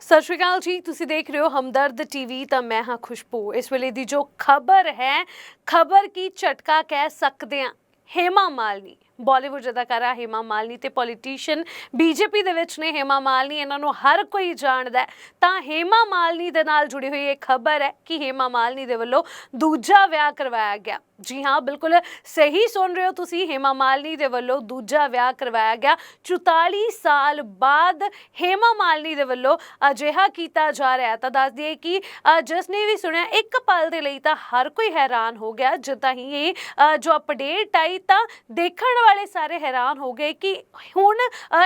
ਸਤਿ ਸ਼੍ਰੀ ਅਕਾਲ ਜੀ, ਤੁਸੀਂ ਦੇਖ ਰਹੇ ਹੋ ਹਮਦਰਦ ਟੀਵੀ, ਤਾਂ ਮੈਂ ਹਾਂ ਖੁਸ਼ਬੂ। ਇਸ ਵੇਲੇ ਦੀ ਜੋ ਖਬਰ ਹੈ, ਖਬਰ ਕੀ ਝਟਕਾ ਕਹਿ ਸਕਦੇ ਹਾਂ? ਹੇਮਾ ਮਾਲਨੀ। ਬਾਲੀਵੁੱਡ ਅਦਾਕਾਰਾ ਹੇਮਾ ਮਾਲਨੀ ਤੇ ਪੋਲੀਟੀਸ਼ੀਅਨ ਬੀਜੇਪੀ ਦੇ ਵਿੱਚ ਨੇ ਹੇਮਾ ਮਾਲਨੀ। ਇਹਨਾਂ ਨੂੰ ਹਰ ਕੋਈ ਜਾਣਦਾ ਤਾਂ ਹੇਮਾ ਮਾਲਨੀ ਦੇ ਨਾਲ ਜੁੜੀ ਹੋਈ ਇਹ ਖਬਰ ਹੈ ਕਿ ਹੇਮਾ ਮਾਲਨੀ ਦੇ ਵੱਲੋਂ ਦੂਜਾ ਵਿਆਹ ਕਰਵਾਇਆ ਗਿਆ। ਜੀ ਹਾਂ, ਬਿਲਕੁਲ ਸਹੀ ਸੁਣ ਰਹੇ ਹੋ ਤੁਸੀਂ। ਹੇਮਾ ਮਾਲਨੀ ਦੇ ਵੱਲੋਂ ਦੂਜਾ ਵਿਆਹ ਕਰਵਾਇਆ ਗਿਆ। 44 ਸਾਲ ਬਾਅਦ ਹੇਮਾ ਮਾਲਨੀ ਦੇ ਵੱਲੋਂ ਅਜਿਹਾ ਕੀਤਾ ਜਾ ਰਿਹਾ ਤਾਂ ਦੱਸ ਦਈਏ ਕਿ ਜਿਸ ਨੇ ਵੀ ਸੁਣਿਆ, ਇੱਕ ਪਲ ਦੇ ਲਈ ਤਾਂ ਹਰ ਕੋਈ ਹੈਰਾਨ ਹੋ ਗਿਆ। ਜਿੱਦਾਂ ਹੀ ਇਹ ਜੋ ਅਪਡੇਟ ਆਈ ਤਾਂ ਦੇਖਣ ਵਾਲੇ ਸਾਰੇ ਹੈਰਾਨ ਹੋ ਗਏ ਕਿ ਹੁਣ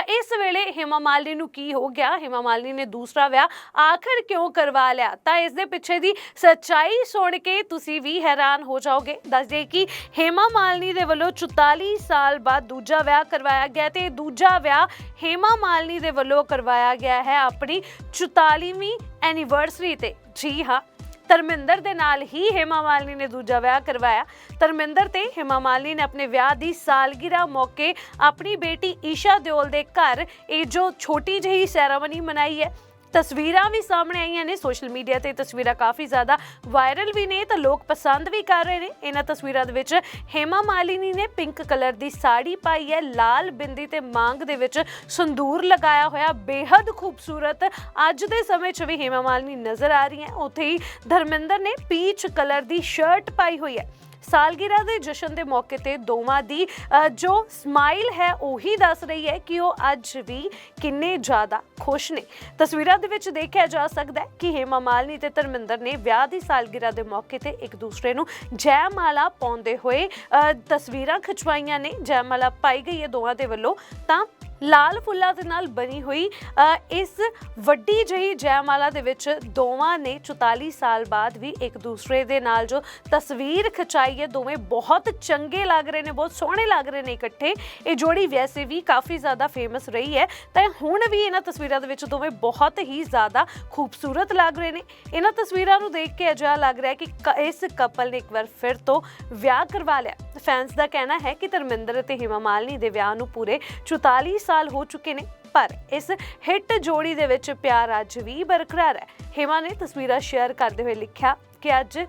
ਇਸ ਵੇਲੇ ਹੇਮਾ ਮਾਲਨੀ ਨੂੰ ਕੀ ਹੋ ਗਿਆ? ਹੇਮਾ ਮਾਲਨੀ ਨੇ ਦੂਸਰਾ ਵਿਆਹ ਆਖਰ ਕਿਉਂ ਕਰਵਾ ਲਿਆ? ਤਾਂ ਇਸ ਦੇ ਪਿੱਛੇ ਦੀ ਸੱਚਾਈ ਸੁਣ ਕੇ ਤੁਸੀਂ ਵੀ ਹੈਰਾਨ ਹੋ ਜਾਓਗੇ। ਦੱਸ ਦਈਏ ਕਿ ਹੇਮਾ ਮਾਲਨੀ ਦੇ ਵੱਲੋਂ 44 ਸਾਲ ਬਾਅਦ ਦੂਜਾ ਵਿਆਹ ਕਰਵਾਇਆ ਗਿਆ ਤੇ ਦੂਜਾ ਵਿਆਹ ਹੇਮਾ ਮਾਲਨੀ ਦੇ ਵੱਲੋਂ ਕਰਵਾਇਆ ਗਿਆ ਹੈ ਆਪਣੀ 44ਵੀਂ ਐਨੀਵਰਸਰੀ ਤੇ। ਜੀ ਹਾਂ। ਧਰਮਿੰਦਰ ਦੇ ਨਾਲ ਹੀ ਹੇਮਾ ਮਾਲਿਨੀ ਨੇ ਦੂਜਾ ਵਿਆਹ ਕਰਵਾਇਆ। ਧਰਮਿੰਦਰ ਤੇ ਹੇਮਾ ਮਾਲਿਨੀ ਨੇ ਆਪਣੇ ਵਿਆਹ ਦੀ ਸਾਲਗਿਰਾ ਮੌਕੇ ਆਪਣੀ ਬੇਟੀ ਈਸ਼ਾ ਦਿਓਲ ਦੇ ਘਰ ਇਹ ਜੋ ਛੋਟੀ ਜਿਹੀ ਸੈਰਾਮਨੀ ਮਨਾਈ ਹੈ ਤਸਵੀਰਾਂ ਵੀ ਸਾਹਮਣੇ ਆਈਆਂ ਨੇ ਸੋਸ਼ਲ ਮੀਡੀਆ ਤੇ ਤਸਵੀਰਾਂ ਕਾਫੀ ਜ਼ਿਆਦਾ ਵਾਇਰਲ ਵੀ ਨੇ ਤਾਂ ਲੋਕ ਪਸੰਦ ਵੀ ਕਰ ਰਹੇ ਨੇ। ਇਹਨਾਂ ਤਸਵੀਰਾਂ ਦੇ ਵਿੱਚ ਹੇਮਾ ਮਾਲਿਨੀ ਨੇ ਪਿੰਕ ਕਲਰ ਦੀ ਸਾੜੀ ਪਾਈ ਹੈ। ਲਾਲ ਬਿੰਦੀ ਤੇ ਮਾਂਗ ਦੇ ਵਿੱਚ ਸੰਦੂਰ ਲਗਾਇਆ ਹੋਇਆ। ਬੇਹੱਦ ਖੂਬਸੂਰਤ ਅੱਜ ਦੇ ਸਮੇਂ 'ਚ ਵੀ ਹੇਮਾ ਮਾਲਿਨੀ ਨਜ਼ਰ ਆ ਰਹੀ ਹੈ ਉੱਥੇ ਹੀ ਧਰਮਿੰਦਰ ਨੇ ਪੀਚ ਕਲਰ ਦੀ ਸ਼ਰਟ ਪਾਈ ਹੋਈ ਹੈ। ਸਾਲਗਿਰਾ ਦੇ ਜਸ਼ਨ ਦੇ ਮੌਕੇ ਤੇ ਦੋਵਾਂ ਦੀ ਜੋ ਸਮਾਈਲ ਹੈ ਉਹੀ ਦੱਸ ਰਹੀ ਹੈ ਕਿ ਉਹ ਅੱਜ ਵੀ ਕਿੰਨੇ ਜ਼ਿਆਦਾ ਖੁਸ਼ ਨੇ। ਤਸਵੀਰਾਂ ਦੇ ਵਿੱਚ ਦੇਖਿਆ ਜਾ ਸਕਦਾ ਹੈ ਕਿ ਹੇਮਾ ਮਾਲਨੀ ਤੇ ਧਰਮਿੰਦਰ ਨੇ ਵਿਆਹ ਦੀ ਸਾਲਗਿਰਾ ਦੇ ਮੌਕੇ ਤੇ ਇੱਕ ਦੂਸਰੇ ਨੂੰ ਜੈਮਾਲਾ ਪਾਉਂਦੇ ਹੋਏ ਤਸਵੀਰਾਂ ਖਿਚਵਾਈਆਂ ਨੇ। ਜੈਮਾਲਾ ਪਾਈ ਗਈ ਹੈ ਦੋਵਾਂ ਦੇ ਵੱਲੋਂ। ਤਾਂ ਲਾਲ ਫੁੱਲਾਂ ਦੇ ਨਾਲ ਬਣੀ ਹੋਈ ਇਸ ਵੱਡੀ ਜਿਹੀ ਜੈਮਾਲਾ ਦੇ ਵਿੱਚ ਦੋਵਾਂ ਨੇ 44 ਸਾਲ ਬਾਅਦ ਵੀ ਇੱਕ ਦੂਸਰੇ ਦੇ ਨਾਲ ਜੋ ਤਸਵੀਰ ਖਿਚਾਈ ਹੈ, ਦੋਵੇਂ ਬਹੁਤ ਚੰਗੇ ਲੱਗ ਰਹੇ ਨੇ, ਬਹੁਤ ਸੋਹਣੇ ਲੱਗ ਰਹੇ ਨੇ ਇਕੱਠੇ। ਇਹ ਜੋੜੀ ਵੈਸੇ ਵੀ ਕਾਫੀ ਜ਼ਿਆਦਾ ਫੇਮਸ ਰਹੀ ਹੈ। ਤਾਂ ਹੁਣ ਵੀ ਇਹਨਾਂ ਤਸਵੀਰਾਂ ਦੇ ਵਿੱਚ ਦੋਵੇਂ ਬਹੁਤ ਹੀ ਜ਼ਿਆਦਾ ਖੂਬਸੂਰਤ ਲੱਗ ਰਹੇ ਨੇ। ਇਹਨਾਂ ਤਸਵੀਰਾਂ ਨੂੰ ਦੇਖ ਕੇ ਅਜਿਹਾ ਲੱਗ ਰਿਹਾ ਕਿ ਕ- ਇਸ ਕਪਲ ਨੇ ਇੱਕ ਵਾਰ ਫਿਰ ਤੋਂ ਵਿਆਹ ਕਰਵਾ ਲਿਆ। ਫੈਨਸ ਦਾ ਕਹਿਣਾ ਹੈ ਕਿ ਧਰਮਿੰਦਰ ਅਤੇ ਹਿਮਾ ਮਾਲਨੀ ਦੇ ਵਿਆਹ ਨੂੰ ਪੂਰੇ 44 ਸਾਲ ਹੋ ਚੁੱਕੇ ਨੇ, ਪਰ ਇਸ ਹਿੱਟ ਜੋੜੀ ਦੇ ਵਿੱਚ ਪਿਆਰ ਅੱਜ ਵੀ ਬਰਕਰਾਰ ਹੈ। ਹਿਮਾ ਨੇ ਤਸਵੀਰਾਂ ਸ਼ੇਅਰ ਕਰਦੇ ਹੋਏ ਲਿਖਿਆ ਕਿ ਅੱਜ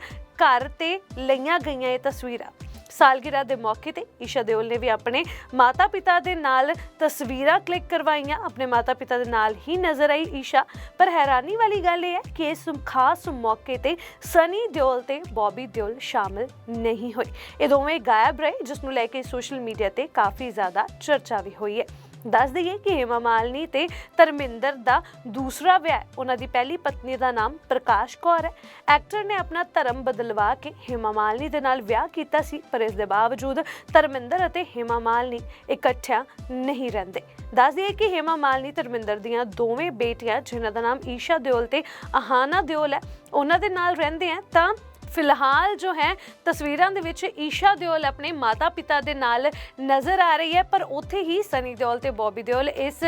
ਘਰ ਤੇ ਲਈਆਂ ਗਈਆਂ ਇਹ ਤਸਵੀਰਾਂ। ਸਾਲਗਿਰਾ ਦੇ ਮੌਕੇ ਤੇ ਈਸ਼ਾ ਦਿਓਲ ਨੇ ਵੀ ਆਪਣੇ ਮਾਤਾ-ਪਿਤਾ ਦੇ ਨਾਲ ਤਸਵੀਰਾਂ ਕਲਿੱਕ ਕਰਵਾਈਆਂ। ਆਪਣੇ ਮਾਤਾ-ਪਿਤਾ ਦੇ ਨਾਲ ਹੀ ਨਜ਼ਰ ਆਈ ਈਸ਼ਾ। ਪਰ ਹੈਰਾਨੀ ਵਾਲੀ ਗੱਲ ਇਹ ਹੈ ਕਿ ਇਸ ਖਾਸ ਮੌਕੇ ਤੇ ਸਨੀ ਦਿਓਲ ਤੇ ਬੌਬੀ ਦਿਓਲ ਸ਼ਾਮਿਲ ਨਹੀਂ ਹੋਏ। ਇਹ ਦੋਵੇਂ ਗਾਇਬ ਰਹੇ, ਜਿਸ ਨੂੰ ਲੈ ਕੇ ਸੋਸ਼ਲ ਮੀਡੀਆ ਤੇ ਕਾਫੀ ਜ਼ਿਆਦਾ ਚਰਚਾ ਵੀ ਹੋਈ ਹੈ। ਦੱਸ ਦਈਏ ਕਿ ਹੇਮਾ ਮਾਲਨੀ ਤੇ ਧਰਮਿੰਦਰ ਦਾ ਦੂਸਰਾ ਵਿਆਹ ਹੈ। ਉਹਨਾਂ ਦੀ ਪਹਿਲੀ ਪਤਨੀ ਦਾ ਨਾਮ ਪ੍ਰਕਾਸ਼ ਕੌਰ ਹੈ ਐਕਟਰ ਨੇ ਆਪਣਾ ਧਰਮ ਬਦਲਵਾ ਕੇ ਹੇਮਾ ਮਾਲਨੀ ਦੇ ਨਾਲ ਵਿਆਹ ਕੀਤਾ ਸੀ, ਪਰ ਇਸ ਦੇ ਬਾਵਜੂਦ ਧਰਮਿੰਦਰ ਅਤੇ ਹੇਮਾ ਮਾਲਨੀ ਇਕੱਠਿਆਂ ਨਹੀਂ ਰਹਿੰਦੇ ਦੱਸ ਦਈਏ ਕਿ ਹੇਮਾ ਮਾਲਨੀ, ਧਰਮਿੰਦਰ ਦੀਆਂ ਦੋਵੇਂ ਬੇਟੀਆਂ, ਜਿਨ੍ਹਾਂ ਦਾ ਨਾਮ ਈਸ਼ਾ ਦਿਓਲ ਤੇ ਆਹਾਨਾ ਦਿਓਲ ਹੈ, ਉਹਨਾਂ ਦੇ ਨਾਲ ਰਹਿੰਦੇ ਆ ਤਾਂ ਫਿਲਹਾਲ ਜੋ ਹੈ, ਤਸਵੀਰਾਂ ਦੇ ਵਿੱਚ ਈਸ਼ਾ ਦਿਓਲ ਆਪਣੇ ਮਾਤਾ-ਪਿਤਾ ਦੇ ਨਾਲ ਨਜ਼ਰ ਆ ਰਹੀ ਹੈ, ਪਰ ਉੱਥੇ ਹੀ ਸਨੀ ਦਿਓਲ ਤੇ ਬੌਬੀ ਦਿਓਲ ਇਸ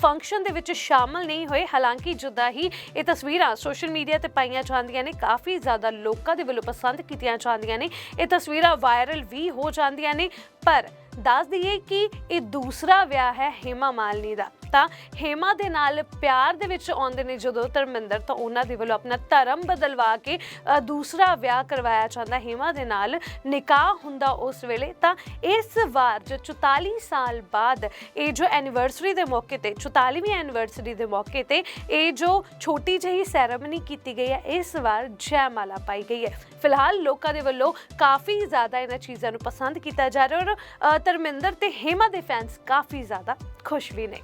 ਫੰਕਸ਼ਨ ਦੇ ਵਿੱਚ ਸ਼ਾਮਲ ਨਹੀਂ ਹੋਏ। ਹਾਲਾਂਕਿ ਜਿੱਦਾਂ ਹੀ ਇਹ ਤਸਵੀਰਾਂ ਸੋਸ਼ਲ ਮੀਡੀਆ ਤੇ ਪਾਈਆਂ ਜਾਂਦੀਆਂ ਨੇ, ਕਾਫੀ ਜ਼ਿਆਦਾ ਲੋਕਾਂ ਦੇ ਵੱਲੋਂ ਪਸੰਦ ਕੀਤੀਆਂ ਜਾਂਦੀਆਂ ਨੇ। ਇਹ ਤਸਵੀਰਾਂ ਵਾਇਰਲ ਵੀ ਹੋ ਜਾਂਦੀਆਂ ਨੇ, ਪਰ ਦੱਸ ਦਈਏ ਕਿ ਇਹ ਦੂਸਰਾ ਵਿਆਹ ਹੈ ਹੇਮਾ ਮਾਲਨੀ ਦਾ। ਤਾਂ ਹੇਮਾ ਦੇ ਨਾਲ ਪਿਆਰ ਦੇ ਵਿੱਚ ਆਉਂਦੇ ਨੇ ਜਦੋਂ ਧਰਮਿੰਦਰ, ਤਾਂ ਉਹਨਾਂ ਦੇ ਵੱਲੋਂ ਆਪਣਾ ਧਰਮ ਬਦਲਵਾ ਕੇ ਦੂਸਰਾ ਵਿਆਹ ਕਰਵਾਇਆ ਜਾਂਦਾ। ਹੇਮਾ ਦੇ ਨਾਲ ਨਿਕਾਹ ਹੁੰਦਾ ਉਸ ਵੇਲੇ। ਤਾਂ ਇਸ ਵਾਰ ਜੋ 44 ਸਾਲ ਬਾਅਦ ਇਹ ਜੋ ਐਨੀਵਰਸਰੀ ਦੇ ਮੌਕੇ ਤੇ 44ਵੀਂ ਐਨੀਵਰਸਰੀ ਦੇ ਮੌਕੇ ਤੇ ਇਹ ਜੋ ਛੋਟੀ ਜਿਹੀ ਸੈਰੇਮਨੀ ਕੀਤੀ ਗਈ ਹੈ, ਇਸ ਵਾਰ ਜੈਮਾਲਾ ਪਾਈ ਗਈ ਹੈ। ਫਿਲਹਾਲ ਲੋਕਾਂ ਦੇ ਵੱਲੋਂ ਕਾਫੀ ਜ਼ਿਆਦਾ ਇਹਨਾਂ ਚੀਜ਼ਾਂ ਨੂੰ ਪਸੰਦ ਕੀਤਾ ਜਾ ਰਿਹਾ ਔਰ ਧਰਮਿੰਦਰ ਤੇ ਹੇਮਾ ਦੇ ਫੈਨਸ ਕਾਫੀ ਜ਼ਿਆਦਾ ਖੁਸ਼ ਵੀ ਨੇ।